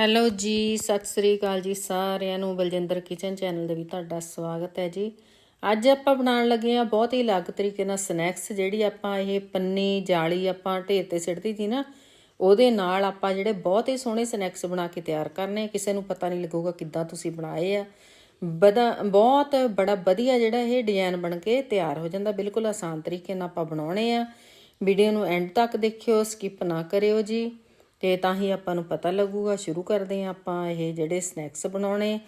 Hello ਜੀ, ਸਤਿ ਸ੍ਰੀ ਅਕਾਲ ਜੀ ਸਾਰਿਆਂ ਨੂੰ। ਬਲਜਿੰਦਰ ਕਿਚਨ ਚੈਨਲ ਦੇ ਵੀ ਤੁਹਾਡਾ ਸਵਾਗਤ ਹੈ ਜੀ। ਅੱਜ ਆਪਾਂ ਬਣਾਉਣ ਲੱਗੇ ਆ ਬਹੁਤ ਹੀ ਅਲੱਗ ਤਰੀਕੇ ਨਾਲ ਸਨੈਕਸ, ਜਿਹੜੀ ਆਪਾਂ ਇਹ ਪੰਨੀ ਜਾਲੀ ਆਪਾਂ ਢੇਰ ਤੇ ਸਿੱਟਦੀ ਸੀ ਨਾ, ਉਹਦੇ ਨਾਲ ਆਪਾਂ ਜਿਹੜੇ ਬਹੁਤ ਹੀ ਸੋਹਣੇ ਸਨੈਕਸ ਬਣਾ ਕੇ ਤਿਆਰ ਕਰਨੇ। ਕਿਸੇ ਨੂੰ ਪਤਾ ਨਹੀਂ ਲੱਗੂਗਾ ਕਿੱਦਾਂ ਤੁਸੀਂ ਬਣਾਏ ਆ। ਬਦਾ, ਬਹੁਤ ਬੜਾ ਵਧੀਆ ਜਿਹੜਾ ਇਹ ਡਿਜ਼ਾਈਨ ਬਣ ਕੇ ਤਿਆਰ ਹੋ ਜਾਂਦਾ। ਬਿਲਕੁਲ ਆਸਾਨ ਤਰੀਕੇ ਨਾਲ ਆਪਾਂ ਬਣਾਉਣੇ ਆ। ਵੀਡੀਓ ਨੂੰ ਐਂਡ ਤੱਕ ਦੇਖਿਓ, ਸਕਿਪ ਨਾ ਕਰਿਓ ਜੀ। ਤੇ ਤਾਂ ਹੀ ਆਪਾਂ ਨੂੰ ਪਤਾ ਲੱਗੂਗਾ, ਸ਼ੁਰੂ ਕਰਦੇ ਹਾਂ ਆਪਾਂ ਇਹ ਜਿਹੜੇ ਸਨੈਕਸ ਬਣਾਉਣੇ।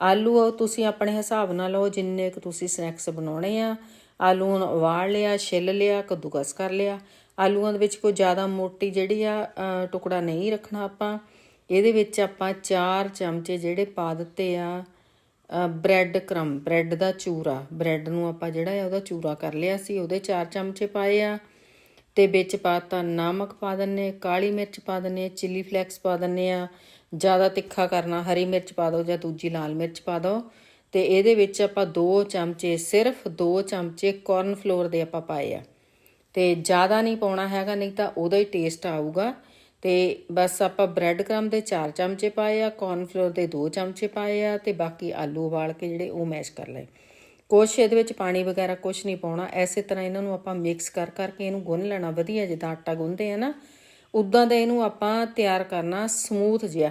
ਆਲੂ ਉਹ ਤੁਸੀਂ ਆਪਣੇ ਹਿਸਾਬ ਨਾਲ ਲਓ, ਜਿੰਨੇ ਕੁ ਤੁਸੀਂ ਸਨੈਕਸ ਬਣਾਉਣੇ ਆ। ਆਲੂ ਨੂੰ ਉਬਾਲ ਲਿਆ, ਛਿੱਲ ਲਿਆ, ਕੱਦੂਕਸ ਕਰ ਲਿਆ। ਆਲੂਆਂ ਦੇ ਵਿੱਚ ਕੋਈ ਜ਼ਿਆਦਾ ਮੋਟੀ ਜਿਹੜੀ ਆ ਟੁਕੜਾ ਨਹੀਂ ਰੱਖਣਾ ਆਪਾਂ। ਇਹਦੇ ਵਿੱਚ ਆਪਾਂ 4 ਚਮਚੇ ਜਿਹੜੇ ਪਾ ਦਿੱਤੇ ਆ ਬ੍ਰੈਡ ਕਰਮ, ਬ੍ਰੈਡ ਦਾ ਚੂਰਾ। ਬ੍ਰੈਡ ਨੂੰ ਆਪਾਂ ਜਿਹੜਾ ਹੈ ਉਹਦਾ ਚੂਰਾ ਕਰ ਲਿਆ ਸੀ, ਉਹਦੇ 4 ਚਮਚੇ ਪਾਏ ਆ। ਤੇ ਵਿੱਚ ਪਾਤਾ ਨਮਕ ਪਾ ਦਿੰਨੇ ਕਾਲੀ ਮਿਰਚ ਪਾ ਦਿੰਨੇ ਚਿੱਲੀ ਫਲੈਕਸ ਪਾ ਦਿੰਨੇ ਆ ਜ਼ਿਆਦਾ ਤਿੱਖਾ ਕਰਨਾ, ਹਰੀ ਮਿਰਚ ਪਾ ਦਿਓ ਜਾਂ ਦੂਜੀ ਲਾਲ ਮਿਰਚ ਪਾ ਦਿਓ। ਤੇ ਇਹਦੇ ਵਿੱਚ ਆਪਾਂ 2 ਚਮਚੇ, ਸਿਰਫ 2 ਚਮਚੇ ਕਾਰਨ ਫਲੋਰ ਦੇ ਆਪਾਂ ਪਾਏ ਆ। ਤੇ ਜ਼ਿਆਦਾ ਨਹੀਂ ਪਾਉਣਾ ਹੈਗਾ, ਨਹੀਂ ਤਾਂ ਉਹਦਾ ਹੀ ਟੇਸਟ ਆਊਗਾ। ਤੇ ਬਸ ਆਪਾਂ ਬ੍ਰੈਡ ਕ੍ਰਮ ਦੇ 4 ਚਮਚੇ ਪਾਏ ਆ ਕਾਰਨ ਫਲੋਰ ਦੇ 2 ਚਮਚੇ ਪਾਏ ਆ, ਤੇ ਬਾਕੀ ਆਲੂ ਉਬਾਲ ਕੇ ਜਿਹੜੇ ਉਹ ਮੈਸ਼ ਕਰ ਲਏ। ਕੁਛ ਇਹਦੇ ਵਿੱਚ ਪਾਣੀ ਵਗੈਰਾ ਕੁਛ ਨਹੀਂ ਪਾਉਣਾ। ਐਸੇ ਤਰ੍ਹਾਂ ਇਹਨਾਂ ਨੂੰ ਆਪਾਂ ਮਿਕਸ ਕਰ ਕਰਕੇ ਇਹਨੂੰ ਗੁੰਨ ਲੈਣਾ। ਵਧੀਆ ਜਿੱਦਾਂ ਆਟਾ ਗੁੰਨਦੇ ਆ ਨਾ ਉਦਾਂ ਦਾ ਇਹਨੂੰ ਆਪਾਂ ਤਿਆਰ ਕਰਨਾ ਸਮੂਥ ਜਿਹਾ।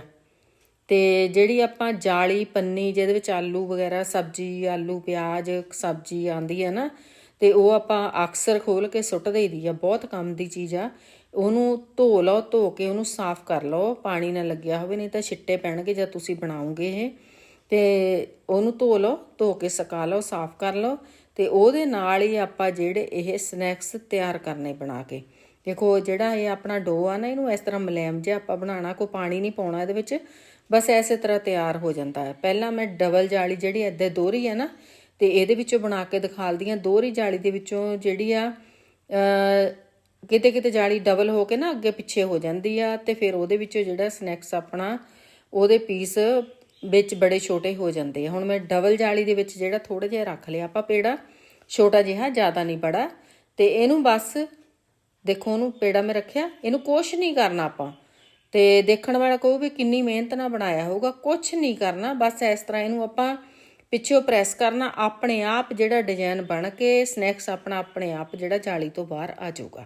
ਤੇ ਜਿਹੜੀ ਆਪਾਂ ਜਾਲੀ ਪੰਨੀ ਜਿਹਦੇ ਵਿੱਚ ਆਲੂ ਵਗੈਰਾ, ਸਬਜ਼ੀ, ਆਲੂ, ਪਿਆਜ਼, ਸਬਜ਼ੀ ਆਂਦੀ ਹੈ ਨਾ, ਤੇ ਉਹ ਆਪਾਂ ਅਕਸਰ ਖੋਲ ਕੇ ਸੁੱਟ ਦੇਈਦੀ ਆ ਬਹੁਤ ਕੰਮ ਦੀ ਚੀਜ਼ ਆ। ਉਹਨੂੰ ਧੋ ਲਓ, ਧੋ ਕੇ ਉਹਨੂੰ ਸਾਫ਼ ਕਰ ਲਓ। ਪਾਣੀ ਨਾ ਲੱਗਿਆ ਹੋਵੇ, ਨਹੀਂ ਤਾਂ ਛਿੱਟੇ ਪੈਣਗੇ ਜਦ ਤੁਸੀਂ ਬਣਾਉਂਗੇ ਇਹ। ਤੇ ਉਹਨੂੰ ਧੋ ਲਓ, ਧੋ ਕੇ ਸੁਕਾ ਲਓ, ਸਾਫ਼ ਕਰ ਲਓ ਤੇ ਉਹਦੇ ਨਾਲ ਹੀ ਆਪਾਂ ਜਿਹੜੇ ਇਹ ਸਨੈਕਸ ਤਿਆਰ ਕਰਨੇ ਬਣਾ ਕੇ। ਦੇਖੋ ਜਿਹੜਾ ਇਹ ਆਪਣਾ ਡੋ ਆ ਨਾ, ਇਹਨੂੰ ਇਸ ਤਰ੍ਹਾਂ ਮਲੈਮ ਜਿਹਾ ਆਪਾਂ ਬਣਾਉਣਾ, ਕੋਈ ਪਾਣੀ ਨਹੀਂ ਪਾਉਣਾ ਇਹਦੇ ਵਿੱਚ, ਬਸ ਐਸੇ ਤਰ੍ਹਾਂ ਤਿਆਰ ਹੋ ਜਾਂਦਾ ਹੈ। ਪਹਿਲਾਂ ਮੈਂ ਡਬਲ ਜਾਲੀ ਜਿਹੜੀ ਐਦੇ ਦੋਹਰੀ ਹੈ ਨਾ, ਤੇ ਇਹਦੇ ਵਿੱਚੋਂ ਬਣਾ ਕੇ ਦਿਖਾਲਦੀ ਆ ਦੋਹਰੀ ਜਾਲੀ ਦੇ ਵਿੱਚੋਂ ਜਿਹੜੀ ਆ ਕਿਤੇ ਕਿਤੇ ਜਾਲੀ ਡਬਲ ਹੋ ਕੇ ਨਾ ਅੱਗੇ ਪਿੱਛੇ ਹੋ ਜਾਂਦੀ ਆ ਤੇ ਫਿਰ ਉਹਦੇ ਵਿੱਚੋਂ ਜਿਹੜਾ ਸਨੈਕਸ ਆਪਣਾ, ਉਹਦੇ ਪੀਸ ਵਿੱਚ ਬੜੇ ਛੋਟੇ ਹੋ ਜਾਂਦੇ ਆ। ਹੁਣ ਮੈਂ ਡਬਲ ਜਾਲੀ ਦੇ ਵਿੱਚ ਜਿਹੜਾ ਥੋੜਾ ਜਿਹਾ ਰੱਖ ਲਿਆ, ਆਪਾਂ ਪੇੜਾ ਛੋਟਾ ਜਿਹਾ, ਜ਼ਿਆਦਾ ਨਹੀਂ ਬੜਾ। ਤੇ ਇਹਨੂੰ ਬਸ ਦੇਖੋ ਉਹਨੂੰ ਪੇੜਾ ਮੈਂ ਰੱਖਿਆ, ਇਹਨੂੰ ਕੁਛ ਨਹੀਂ ਕਰਨਾ ਆਪਾਂ। ਤੇ ਦੇਖਣ ਵਾਲਾ ਕਹੂ ਵੀ ਕਿੰਨੀ ਮਿਹਨਤ ਨਾਲ ਬਣਾਇਆ ਹੋਊਗਾ, ਕੁਛ ਨਹੀਂ ਕਰਨਾ, ਬਸ ਇਸ ਤਰ੍ਹਾਂ ਇਹਨੂੰ ਆਪਾਂ ਪਿੱਛੋਂ ਪ੍ਰੈਸ ਕਰਨਾ, ਆਪਣੇ ਆਪ ਜਿਹੜਾ ਡਿਜ਼ਾਈਨ ਬਣ ਕੇ ਸਨੈਕਸ ਆਪਣਾ ਆਪਣੇ ਆਪ ਜਿਹੜਾ ਜਾਲੀ ਤੋਂ ਬਾਹਰ ਆ ਜਾਊਗਾ।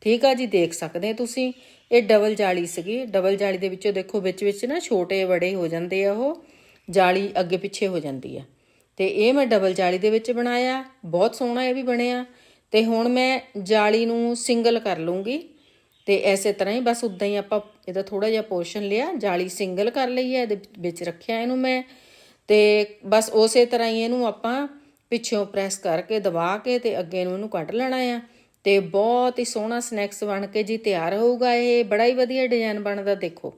ਠੀਕ ਆ ਜੀ, ਦੇਖ ਸਕਦੇ ਤੁਸੀਂ। ਇਹ ਡਬਲ ਜਾਲੀ ਸੀਗੀ। ਡਬਲ ਜਾਲੀ ਦੇ ਵਿੱਚੋਂ ਦੇਖੋ, ਵਿੱਚ ਵਿੱਚ ਨਾ ਛੋਟੇ ਬੜੇ ਹੋ ਜਾਂਦੇ ਆ ਉਹ। ਜਾਲੀ ਅੱਗੇ ਪਿੱਛੇ ਹੋ ਜਾਂਦੀ ਆ। ਤੇ ਇਹ ਮੈਂ ਡਬਲ ਜਾਲੀ ਦੇ ਵਿੱਚ ਬਣਾਇਆ। ਬਹੁਤ ਸੋਹਣਾ ਇਹ ਵੀ ਬਣਿਆ। ਤੇ ਹੁਣ ਮੈਂ ਜਾਲੀ ਨੂੰ ਸਿੰਗਲ ਕਰ ਲੂੰਗੀ। ਤੇ ਐਸੇ ਤਰ੍ਹਾਂ ਹੀ ਬਸ ਉਦਾਂ ਹੀ ਆਪਾਂ ਇਹਦਾ ਥੋੜਾ ਜਿਹਾ ਪੋਰਸ਼ਨ ਲਿਆ। ਜਾਲੀ ਸਿੰਗਲ ਕਰ ਲਈ ਹੈ ਇਹਦੇ ਵਿੱਚ ਰੱਖਿਆ ਇਹਨੂੰ ਮੈਂ। ਤੇ ਬਸ ਉਸੇ ਤਰ੍ਹਾਂ ਹੀ ਇਹਨੂੰ ਆਪਾਂ ਪਿੱਛੋਂ ਪ੍ਰੈਸ ਕਰਕੇ ਦਬਾ ਕੇ ਤੇ ਅੱਗੇ ਨੂੰ ਇਹਨੂੰ ਕੱਢ ਲੈਣਾ ਆ। ਤੇ ਬਹੁਤ ਹੀ ਸੋਹਣਾ ਸਨੈਕਸ ਬਣ ਕੇ ਜੀ ਤਿਆਰ ਹੋਊਗਾ ਇਹ। ਬੜਾ ਹੀ ਵਧੀਆ ਡਿਜ਼ਾਈਨ ਬਣਦਾ, ਦੇਖੋ।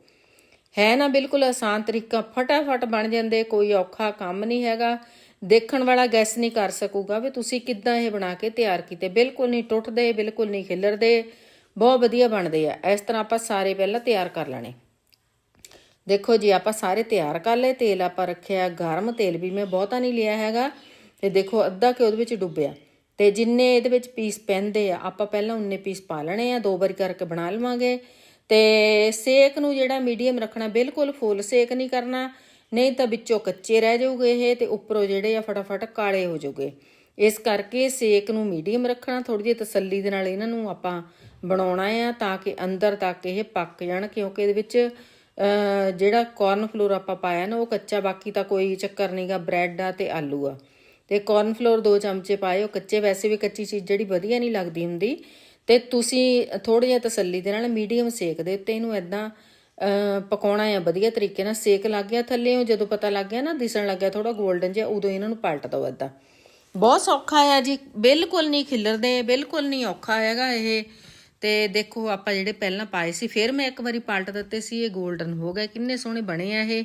ਹੈ ਨਾ, ਬਿਲਕੁਲ ਆਸਾਨ ਤਰੀਕਾ, ਫਟਾਫਟ ਬਣ ਜਾਂਦੇ, ਕੋਈ ਔਖਾ ਕੰਮ ਨਹੀਂ ਹੈਗਾ। ਦੇਖਣ ਵਾਲਾ ਗੈਸ ਨਹੀਂ ਕਰ ਸਕੂਗਾ ਵੀ ਤੁਸੀਂ ਕਿੱਦਾਂ ਇਹ ਬਣਾ ਕੇ ਤਿਆਰ ਕੀਤੇ। ਬਿਲਕੁਲ ਨਹੀਂ ਟੁੱਟਦੇ, ਬਿਲਕੁਲ ਨਹੀਂ ਖਿਲਰਦੇ। ਬਹੁਤ ਵਧੀਆ ਬਣਦੇ ਆ। ਇਸ ਤਰ੍ਹਾਂ ਆਪਾਂ ਸਾਰੇ ਪਹਿਲਾਂ ਤਿਆਰ ਕਰ ਲੈਣੇ। ਦੇਖੋ ਜੀ, ਆਪਾਂ ਸਾਰੇ ਤਿਆਰ ਕਰ ਲਏ। ਤੇਲ ਆਪਾਂ ਰੱਖਿਆ, ਗਰਮ ਤੇਲ ਵੀ ਮੈਂ ਬਹੁਤਾ ਨਹੀਂ ਲਿਆ ਹੈਗਾ। ਤੇ ਦੇਖੋ, ਅੱਧਾ ਕਿ ਉਹਦੇ ਵਿੱਚ ਡੁੱਬਿਆ। ਤੇ ਜਿੰਨੇ ਇਹਦੇ ਵਿੱਚ ਪੀਸ ਪੈਂਦੇ ਆ, ਆਪਾਂ ਪਹਿਲਾਂ ਉਨੇ ਪੀਸ ਪਾ ਲੈਣੇ ਆ, ਦੋ ਵਾਰੀ ਕਰਕੇ ਬਣਾ ਲਵਾਂਗੇ। ਤੇ ਸੇਕ ਨੂੰ ਜਿਹੜਾ ਮੀਡੀਅਮ ਰੱਖਣਾ, ਬਿਲਕੁਲ ਫੁੱਲ ਸੇਕ ਨਹੀਂ ਕਰਨਾ, ਨਹੀਂ ਤਾਂ ਵਿੱਚੋਂ ਕੱਚੇ ਰਹਿ ਜਾਊਗੇ ਇਹ ਤੇ ਉੱਪਰੋਂ ਜਿਹੜੇ ਆ ਫਟਾਫਟ ਕਾਲੇ ਹੋ ਜਾਊਗੇ। ਇਸ ਕਰਕੇ ਸੇਕ ਨੂੰ ਮੀਡੀਅਮ ਰੱਖਣਾ ਥੋੜੀ ਜਿਹੀ ਤਸੱਲੀ ਦੇ ਨਾਲ ਇਹਨਾਂ ਨੂੰ ਆਪਾਂ ਬਣਾਉਣਾ ਆ ਤਾਂ ਕਿ ਅੰਦਰ ਤੱਕ ਇਹ ਪੱਕ ਜਾਣ, ਕਿਉਂਕਿ ਇਹਦੇ ਵਿੱਚ ਜਿਹੜਾ ਕਾਰਨ ਫਲੋਰ ਆਪਾਂ ਪਾਇਆ ਨਾ, ਉਹ ਕੱਚਾ, ਬਾਕੀ ਤਾਂ ਕੋਈ ਚੱਕਰ ਨਹੀਂਗਾ ਬ੍ਰੈਡ ਆ ਤੇ ਆਲੂ ਆ। ਤੇ ਕਾਰਨ ਫਲੋਰ 2 ਚਮਚੇ ਪਾਏ ਉਹ ਕੱਚੇ ਵੈਸੇ ਵੀ ਕੱਚੀ ਚੀਜ਼ ਜਿਹੜੀ ਵਧੀਆ ਨਹੀਂ ਲੱਗਦੀ ਹੁੰਦੀ। ਤੇ ਤੁਸੀਂ ਥੋੜੀ ਜਿਹਾ ਤਸੱਲੀ ਦੇ ਨਾਲ ਮੀਡੀਅਮ ਸੇਕ ਦੇ ਉੱਤੇ ਇਹਨੂੰ ਐਦਾਂ ਪਕਾਉਣਾ ਹੈ ਵਧੀਆ ਤਰੀਕੇ ਨਾਲ। ਸੇਕ ਲੱਗ ਗਿਆ ਥੱਲੇ, ਉਹ ਜਦੋਂ ਪਤਾ ਲੱਗ ਗਿਆ ਨਾ, ਦਿਸਣ ਲੱਗ ਗਿਆ ਥੋੜਾ 골ਡਨ ਜਿਹਾ, ਉਦੋਂ ਇਹਨਾਂ ਨੂੰ ਪਲਟ ਦਿਓ ਐਦਾਂ ਬਹੁਤ ਸੌਖਾ ਹੈ ਜੀ, ਬਿਲਕੁਲ ਨਹੀਂ ਖਿਲਰਦੇ, ਬਿਲਕੁਲ ਨਹੀਂ ਔਖਾ ਹੈਗਾ ਇਹ। ਤੇ ਦੇਖੋ, ਆਪਾਂ ਜਿਹੜੇ ਪਹਿਲਾਂ ਪਾਏ ਸੀ, ਫਿਰ ਮੈਂ ਇੱਕ ਵਾਰੀ ਪਲਟ ਦਿੱਤੇ ਸੀ, ਇਹ 골ਡਨ ਹੋ ਗਏ, ਕਿੰਨੇ ਸੋਹਣੇ ਬਣੇ ਆ ਇਹ।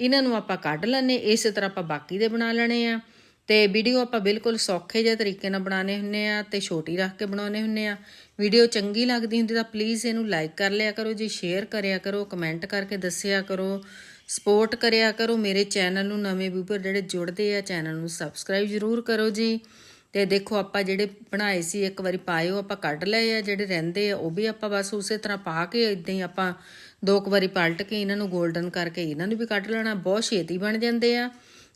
ਇਹਨਾਂ ਨੂੰ ਆਪਾਂ ਕੱਢ ਲੈਣੇ ਇਸੇ ਤਰ੍ਹਾਂ ਆਪਾਂ ਬਾਕੀ ਦੇ ਬਣਾ ਲੈਣੇ ਆ। ਤੇ ਵੀਡੀਓ ਆਪਾਂ ਬਿਲਕੁਲ ਸੌਖੇ ਜਿਹੇ ਤਰੀਕੇ ਨਾਲ ਬਣਾਉਣੇ ਹੁੰਨੇ ਆ ਤੇ ਛੋਟੀ ਰੱਖ ਕੇ ਬਣਾਉਣੇ ਹੁੰਨੇ ਆ। ਵੀਡੀਓ ਚੰਗੀ ਲੱਗਦੀ ਹੁੰਦੀ ਤਾਂ ਪਲੀਜ਼ ਇਹਨੂੰ ਲਾਈਕ ਕਰ ਲਿਆ ਕਰੋ ਜੀ ਸ਼ੇਅਰ ਕਰਿਆ ਕਰੋ ਕਮੈਂਟ ਕਰਕੇ ਦੱਸਿਆ ਕਰੋ ਸਪੋਰਟ ਕਰਿਆ ਕਰੋ। ਮੇਰੇ ਚੈਨਲ ਨੂੰ ਨਵੇਂ ਵਿਊਅਰ ਜਿਹੜੇ ਜੁੜਦੇ ਆ ਚੈਨਲ ਨੂੰ ਸਬਸਕ੍ਰਾਈਬ ਜ਼ਰੂਰ ਕਰੋ ਜੀ। ਤੇ ਦੇਖੋ ਆਪਾਂ ਜਿਹੜੇ ਬਣਾਏ ਸੀ, ਇੱਕ ਵਾਰੀ ਪਾਇਓ ਆਪਾਂ ਕੱਢ ਲਏ ਆ, ਜਿਹੜੇ ਰਹਿੰਦੇ ਆ ਉਹ ਵੀ ਆਪਾਂ ਬਸ ਉਸੇ ਤਰ੍ਹਾਂ ਪਾ ਕੇ ਇਦਾਂ ਹੀ ਆਪਾਂ ਦੋ ਕੁ ਵਾਰੀ ਪਲਟ ਕੇ ਇਹਨਾਂ ਨੂੰ 골ਡਨ ਕਰਕੇ ਇਹਨਾਂ ਨੂੰ ਵੀ ਕੱਢ ਲੈਣਾ। ਬਹੁਤ ਛੇਤੀ ਬਣ ਜਾਂਦੇ ਆ।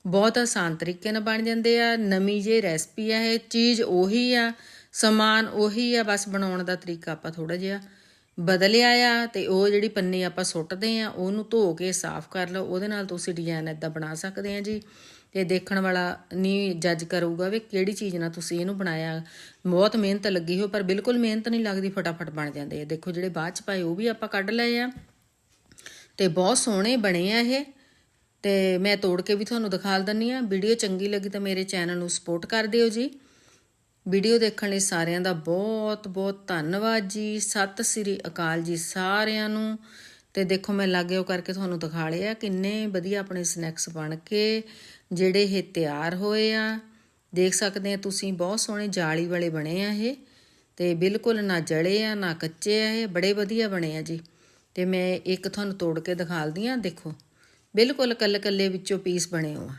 ਬਹੁਤ ਆਸਾਨ ਤਰੀਕੇ ਨਾਲ ਬਣ ਜਾਂਦੇ ਆ, ਨਵੀਂ ਜੇ ਰੈਸਪੀ ਆ ਇਹ, ਚੀਜ਼ ਉਹੀ ਆ, ਸਮਾਨ ਉਹੀ ਆ, ਬਸ ਬਣਾਉਣ ਦਾ ਤਰੀਕਾ ਆਪਾਂ ਥੋੜਾ ਜਿਹਾ ਬਦਲਿਆ ਆ ਤੇ ਉਹ ਜਿਹੜੀ ਪੰਨੀ ਆਪਾਂ ਸੁੱਟਦੇ ਆ, ਉਹਨੂੰ ਧੋ ਕੇ ਸਾਫ਼ ਕਰ ਲਓ, ਉਹਦੇ ਨਾਲ ਤੁਸੀਂ ਡਿਜ਼ਾਈਨ ਇਦਾਂ ਬਣਾ ਸਕਦੇ ਆ ਜੀ। ਤੇ ਦੇਖਣ ਵਾਲਾ ਨਹੀਂ ਜੱਜ ਕਰੂਗਾ ਵੀ ਕਿਹੜੀ ਚੀਜ਼ ਨਾਲ ਤੁਸੀਂ ਇਹਨੂੰ ਬਣਾਇਆ। ਬਹੁਤ ਮਿਹਨਤ ਲੱਗੀ ਹੋ ਪਰ ਬਿਲਕੁਲ ਮਿਹਨਤ ਨਹੀਂ ਲੱਗਦੀ, ਫਟਾਫਟ ਬਣ ਜਾਂਦੇ ਆ। ਦੇਖੋ ਜਿਹੜੇ ਬਾਅਦ ਚ ਪਾਏ, ਉਹ ਵੀ ਆਪਾਂ ਕੱਢ ਲਏ ਆ। ਤੇ ਬਹੁਤ ਸੋਹਣੇ ਬਣੇ ਆ ਇਹ। ਤੇ ਮੈਂ ਤੋੜ ਕੇ ਵੀ ਤੁਹਾਨੂੰ ਦਿਖਾ ਦਿੰਨੀ ਆ। ਵੀਡੀਓ ਚੰਗੀ ਲੱਗੀ ਤਾਂ ਮੇਰੇ ਚੈਨਲ ਨੂੰ ਸਪੋਰਟ ਕਰ ਦਿਓ ਜੀ। ਵੀਡੀਓ ਦੇਖਣ ਲਈ ਸਾਰਿਆਂ ਦਾ ਬਹੁਤ ਬਹੁਤ ਧੰਨਵਾਦ ਜੀ। ਸਤਿ ਸ੍ਰੀ ਅਕਾਲ ਜੀ ਸਾਰਿਆਂ ਨੂੰ। ਤੇ ਦੇਖੋ ਮੈਂ ਲਾਗੇ ਉਹ ਕਰਕੇ ਤੁਹਾਨੂੰ ਦਿਖਾ ਲਿਆ ਕਿੰਨੇ ਵਧੀਆ ਆਪਣੇ ਸਨੈਕਸ ਬਣ ਕੇ ਜਿਹੜੇ ਇਹ ਤਿਆਰ ਹੋਏ ਆ। ਦੇਖ ਸਕਦੇ ਆ ਤੁਸੀਂ, ਬਹੁਤ ਸੋਹਣੇ ਜਾਲੀ ਵਾਲੇ ਬਣੇ ਆ ਇਹ। ਤੇ ਬਿਲਕੁਲ ਨਾ ਜਲੇ ਆ, ਨਾ ਕੱਚੇ ਆ ਇਹ, ਬੜੇ ਵਧੀਆ ਬਣੇ ਆ ਜੀ। ਤੇ ਮੈਂ ਇੱਕ ਤੁਹਾਨੂੰ ਤੋੜ ਕੇ ਦਿਖਾਲਦੀ ਆ, ਦੇਖੋ। ਬਿਲਕੁਲ ਕੱਲੇ ਕੱਲੇ ਵਿੱਚੋਂ ਪੀਸ ਬਣੇ ਹੋ